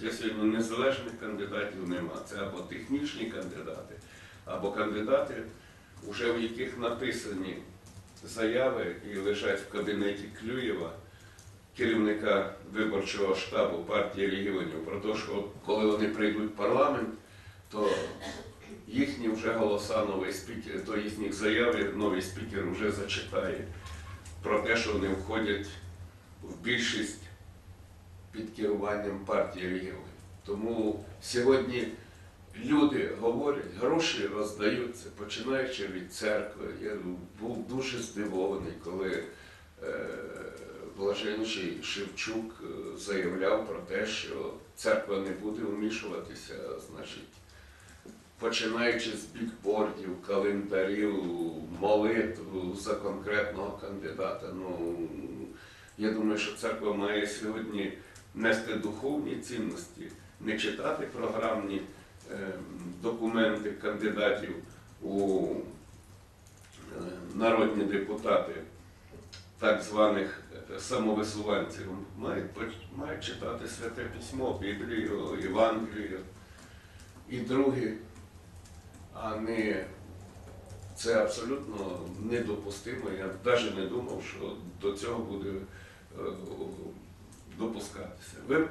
Хоча сьогодні незалежних кандидатів нема. Це або технічні кандидати, або кандидати, вже в яких написані заяви і лежать в кабінеті Клюєва, керівника виборчого штабу партії регіонів, про те, що коли вони прийдуть в парламент, то їхні вже голоса новий спікер, то їхніх заяви новий спікер вже зачитає про те, що вони входять в більшість під керуванням партії регіонів. Тому сьогодні люди говорять, гроші роздаються, починаючи від церкви. Я був дуже здивований, коли е, блаженніший Шевчук е, заявляв про те, що церква не буде вмішуватися, значить, починаючи з бікбордів, календарів, молитв за конкретного кандидата. Ну, я думаю, що церква має сьогодні нести духовні цінності, не читати програмні е, документи кандидатів у е, народні депутати, так званих е, самовисуванців, мають, читати святе письмо, Біблію, Євангелію і друге, а не це абсолютно недопустимо. Я навіть не думав, що до цього буде е, допускатися. Ви